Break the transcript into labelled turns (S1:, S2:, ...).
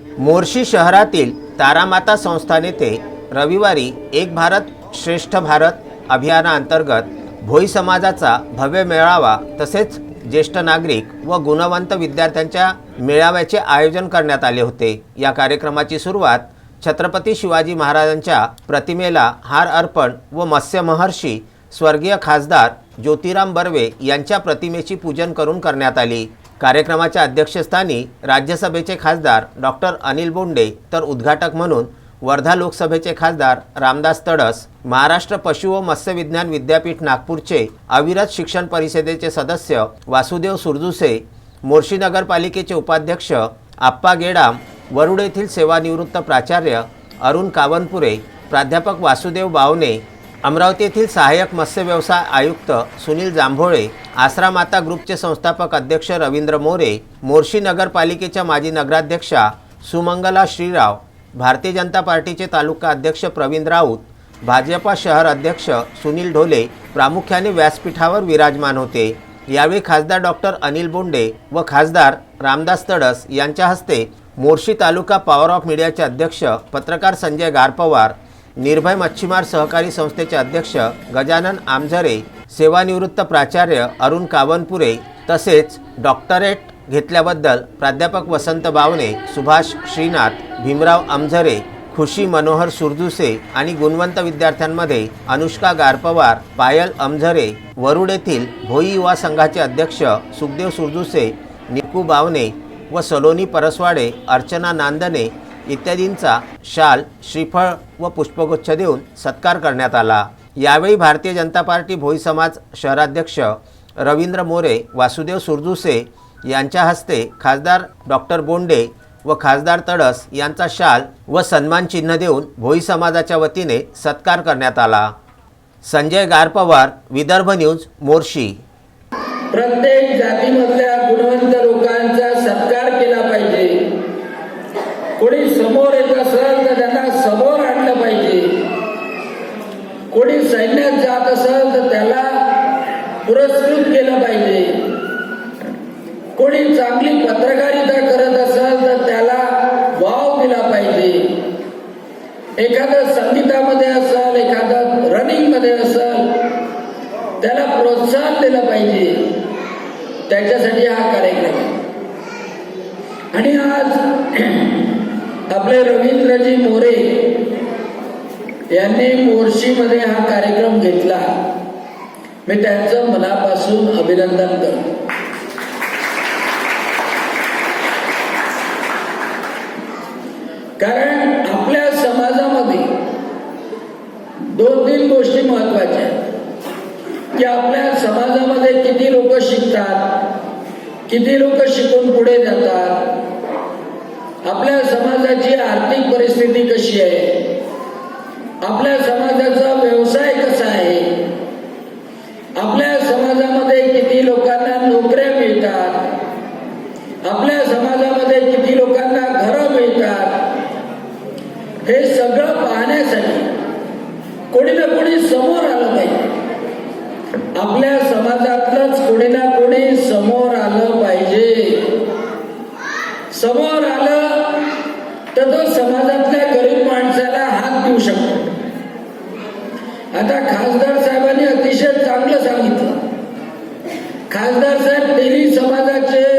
S1: मोर्शी शहरातील तारामाता संस्थान येथे रविवारी एक भारत श्रेष्ठ भारत अभियानाअंतर्गत भोई समाजाचा भव्य मेळावा तसेच ज्येष्ठ नागरिक व गुणवंत विद्यार्थ्यांच्या मेळाव्याचे आयोजन करण्यात आले होते. या कार्यक्रमाची सुरुवात छत्रपती शिवाजी महाराजांच्या प्रतिमेला हार अर्पण व मत्स्य महर्षी स्वर्गीय खासदार ज्योतिराम बर्वे यांच्या प्रतिमेची पूजन करून करण्यात आली. कार्यक्रमाच्या अध्यक्षस्थानी राज्यसभेचे खासदार डॉक्टर अनिल बोंडे तर उद्घाटक म्हणून वर्धा लोकसभेचे खासदार रामदास तडस महाराष्ट्र पशु व मत्स्य विज्ञान विद्यापीठ नागपूरचे अविरत शिक्षण परिषदेचे सदस्य वासुदेव सुरजुसे मोर्शी नगरपालिकेचे उपाध्यक्ष आप्पा गेडाम वरुड येथील सेवानिवृत्त प्राचार्य अरुण कावनपुरे प्राध्यापक वासुदेव बावने अमरावती येथील सहाय्यक मत्स्य व्यवसाय आयुक्त सुनील जांभोळे आसरा माता ग्रुपचे संस्थापक अध्यक्ष रवींद्र मोरे मोर्शी नगरपालिकेच्या माजी नगराध्यक्षा सुमंगला श्रीराव भारतीय जनता पार्टीचे तालुका अध्यक्ष प्रवीण राऊत भाजपा शहर अध्यक्ष सुनील ढोले प्रामुख्याने व्यासपीठावर विराजमान होते. यावेळी खासदार डॉक्टर अनिल बोंडे व खासदार रामदास तडस यांच्या हस्ते मोर्शी तालुका पॉवर ऑफ मीडियाचे अध्यक्ष पत्रकार संजय गारपवार निर्भय मच्छीमार सहकारी संस्थेचे अध्यक्ष गजानन आमझरे सेवानिवृत्त प्राचार्य अरुण कावनपुरे तसेच डॉक्टरेट घेतल्याबद्दल प्राध्यापक वसंत बावने सुभाष श्रीनाथ भीमराव आमझरे खुशी मनोहर सुरजुसे आणि गुणवंत विद्यार्थ्यांमध्ये अनुष्का गारपवार पायल अमझरे वरुड येथील भोई युवा संघाचे अध्यक्ष सुखदेव सुरजुसे निकू बावने व सलोनी परसवाडे अर्चना नांदने इत्यादींचा शाल श्रीफळ व पुष्पगुच्छ देऊन सत्कार करण्यात आला. यावेळी भारतीय जनता पार्टी भोई समाज शहराध्यक्ष रवींद्र मोरे वासुदेव सुरजुसे यांच्या हस्ते खासदार डॉक्टर बोंडे व खासदार तडस यांचा शाल व सन्मान चिन्ह देऊन भोई समाजाच्या वतीने सत्कार करण्यात आला. संजय गारपवार विदर्भ न्यूज मोर्शी.
S2: प्रत्येक जातीमधल्या गुणवंत लोकांचा सत्कार केला पाहिजे कोणी समोर येत असेल तर त्यांना समोर आणलं पाहिजे. कोणी सैन्यात जात असेल तर त्याला पुरस्कृत केलं पाहिजे. कोणी चांगली पत्रकारिता करत असेल तर त्याला वाव दिला पाहिजे. एखादं संगीतामध्ये असेल एखादं रनिंगमध्ये असेल त्याला प्रोत्साहन दिलं पाहिजे. त्याच्यासाठी हा कार्यक्रम आहे. आणि आज आपले रवींद्रजी मोरे यांनी मोर्शीमध्ये हा कार्यक्रम घेतला. मी त्यांचं मनापासून अभिनंदन करतो. कारण आपल्या समाजामध्ये दोन तीन गोष्टी महत्त्वाच्या आहेत. की आपल्या समाजामध्ये किती लोक शिकतात किती लोक शिकून पुढे जातात आपल्या समाजाची आर्थिक परिस्थिती कशी आहे? आपल्या समाजाचा व्यवसाय कसा आहे? आपल्या समाजामध्ये किती लोकांना नोकऱ्या मिळतात? आपल्या समाजामध्ये किती लोकांना घरं मिळतात? हे सगळं पाहण्यासाठी कोणी ना कोणी समोर आलं पाहिजे. आपल्या आता खासदार साहेबांनी अतिशय चांगलं सांगितलं. खासदार साहेब तेली समाजाचे